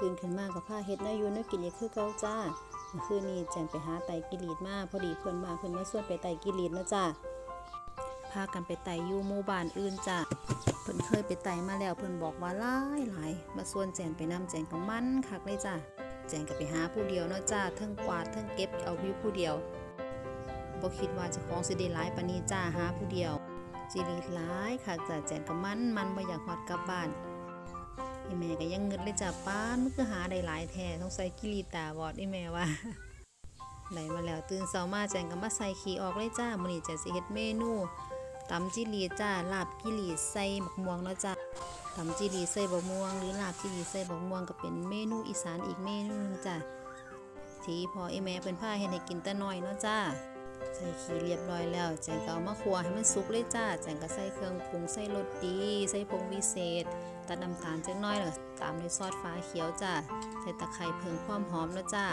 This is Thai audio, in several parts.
ตื่นขึ้นมากับผ้าเฮ็ดนายูนากินอีกคือเก่าจ้าคืนนี้แจนไปหาไต่กิรีดมาพอดีเพิ่อนมาเพิ่อนมาชวนไปไต่กิรีดนะจ้าพากันไปไต่ยู่หมู่บ้านอื่นจ้าเพิ่อนเคยไปไต่มาแล้วเพิ่อนบอกว่าหลายหลายมาชวนแจนไปนํแจนก็มันคักเลยจ้าแจนก็ไปหาผู้เดียวเนาะจ้าเทั้งกวาดเทั้งเก็บเอาวิวผู้เดียวบ่คิดว่าจ้าของสิได้หลายปานนี้จ้าหาผู้เดียวจิรีดหลายคักจ้าแจนก็มันมันบ่อยากฮอดกลับบ้าน อีแม่ก็ยังเงินเลยจ้ะป้านมันคือหาได้หลายแท้ต้องใส่กิริตาบอดอีแม่ว่าไหลมาแล้วตื่นเช้ามาแจงก็มาใส่ขี้ออกเลยจ้ามื้อนี้จะสิเฮ็ดเมนูตำจิรีจ้าลาบกิรีใส่บักม่วงเนาะจ้าตำจิรีใส่บักม่วง หรือลาบจิรีใส่บักม่วงก็เป็นเมนูอีสานอีกเมนูหนึงจ้าที่พอไอแม่เพิ่นพาเฮ็ดให้กินแต่น้อยเนาะจ้า ใส่ขี้เรียบร้อยแล้วแจงก็เอามาคั่วให้มันสุกเลยจ้าแจงก็ใส่เครื่องปรุงใส่รสดีใส่ผงวิเศษตัดน้ำตาลจักหน้อยแล้วก็ตามด้วยซอสฟ้าเขียวจ้าใส่ตะไคร้เพิ่มความหอมแล้วจ้า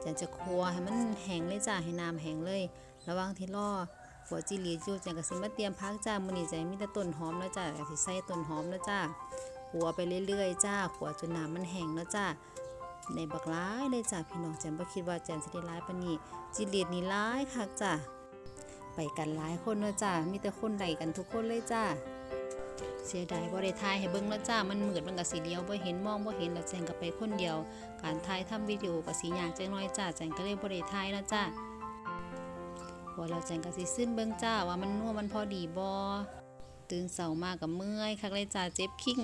แจงจะคั่วให้มันแห้งเลยจ้าให้น้ำแห้งเลย ระว่างที่รอหัวจิลีจูแจงก็สิมาเตรียมพักจ้ามื้อนี้แจงมีแต่ต้นหอมแล้วจ้าก็สิใส่ต้นหอมแล้วจ้าคั่วไปเรื่อยๆ จ้าคั่วจนน้ำมันแห้งแล้วจ้า ในบักร้ายเลยจ้าพี่น้องแจงบ่คิดว่าแจงสิได้ร้ายปานนี้จิหลียนี่ร้ายคักจ้าไปกันหลายคนเนาะจ้ามีแต่คนใดกันทุกคนเลยจ้าเสียดายบ่ได้ถ่ายให้เบิ่งแล้วจ้า มันมืดมันก็สิเลี้ยวบ่เห็นมองบ่เห็นแล้วแจงก็ไปคนเดียว การถ่ายทำวิดีโอก็สิยากจังน้อยจ้าแจงก็เลยบ่ได้ถ่ายเนะจ้าพอเราแจงก็สิซึมเบิ่งจ้าว่ามันนัวมันพอดีบ่ตื่นเช้ามาก็เมื่อยคักเลยจ้าเจ็บคิ้ง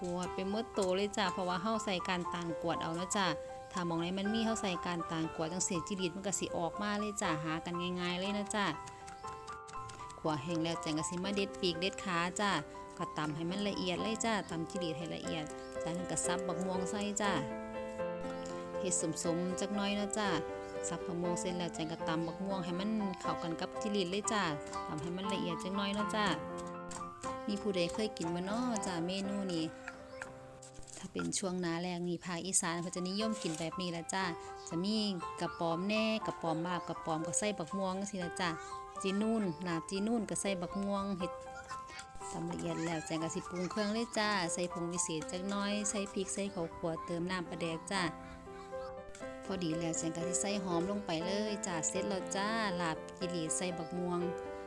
ปวดไปหมดโตเลยจ้าเพราะว่าเฮาใส่การต่างกวดเอาเนาะจ้าถ้ามองไหนมันมีเฮาใส่การต่างกวดจังเสียจิริตมันก็สิออกมาเลยจ้าหากันง่าย ๆ เลยนะจ้าขัวแห้งแล้วแจงกระสิมาเด็ดปีกเด็ดขาจ้าก็ตำให้มันละเอียดเลยจ้าตำจิรีให้ละเอียดจากนั้นก็ซับบักม่วงใส่จ้าเฮ็ดสมๆจักน้อยนะจ้าซับบักม่วงเสร็จแล้วแจงก็ตำบักม่วงให้มันเข้ากันกับจิรีดเลยจ้าตำให้มันละเอียดจักน้อยนะจ้ามีผู้ใดเคยกินบ่เนาะจ้าเมนูนี้ เป็นช่วงหน้าแรงนี่ภาคอีสานเขาจะนิยมกินแบบนี้ละจ้าจะมีกระป๋อมแน่กระป๋อมบาบกระป๋อมก็ใส่บักม่วงสิละจ้าจีนูนลาบจีนูนก็ใส่บักม่วงเห็ดตำละเอียดแล้วแจงกะสิปรุงเครื่องเลยจ้า ใส่ผงวิเศษจักน้อย ใส่พริกใส่ข้าวขัวเติมน้ำปลาแดกจ้า พอดีแล้วแจงกะสิใส่หอมลงไปเลยจ้าเสร็จแล้วจ้าลาบจิหลีใส่บักม่วง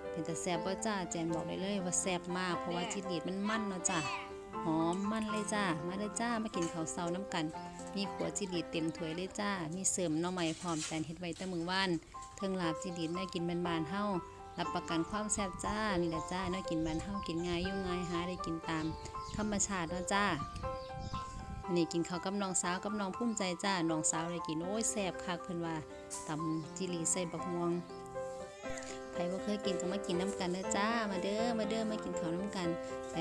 เป็นแต่แซ่บว่าจ้าแจงบอกได้เลยว่าแซ่บมากเพราะว่าจิหลีมันมั่นเนาะจ้า หอมมันเลยจ้า มาเลยจ้า มากินข้าวเช้าน้ำกัน มีขัวจิหลีเต็มถ้วยเลยจ้า มีเสริมน่อไม้พร้อมแตนเฮ็ดไว้แต่มือว่านเทิงลาบจิหลีดน่ากินบานๆเฮารับประกันความแซ่บจ้า นี่แหละจ้าเนาะกินมันเฮากินง่ายยุ่งง่ายหาได้กินตาม ธรรมชาติเนาะจ้าอันนี้กินข้าวกับน้องสาวกับน้องภูมิใจจ้า น้องสาวได้กินโอ้ยแซ่บคักเพิ่นว่าตำจิลีใส่บักม่วงใครบ่าเคยกินก็มากินน้ำกันเด้อจ้า มาเด้อ มาเด้อ มากินข้าวน้ำกัน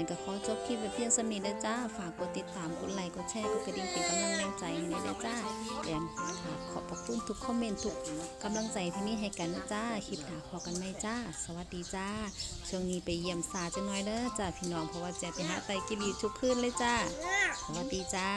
แต่ก็ขอจบคลิปไว้เพียงสนี้เด้อจ้า ฝากกดติดตาม กดไลค์ กดแชร์ กดกระดิ่งเป็นกำลังแรงใจให้เด้จ้าแถมขอบพระคุณทุกคอมเมนต์ทุกกำลังใจที่มีให้กันนะจ้า คลิปหน้าพอกันไหมจ้า สวัสดีจ้า ช่วงนี้ไปเยี่ยมสาจะน้อยเด้อจ้าพี่น้องเพราะว่าแจไปหาไตกิรีทุกคืนเลยจ้า สวัสดีจ้า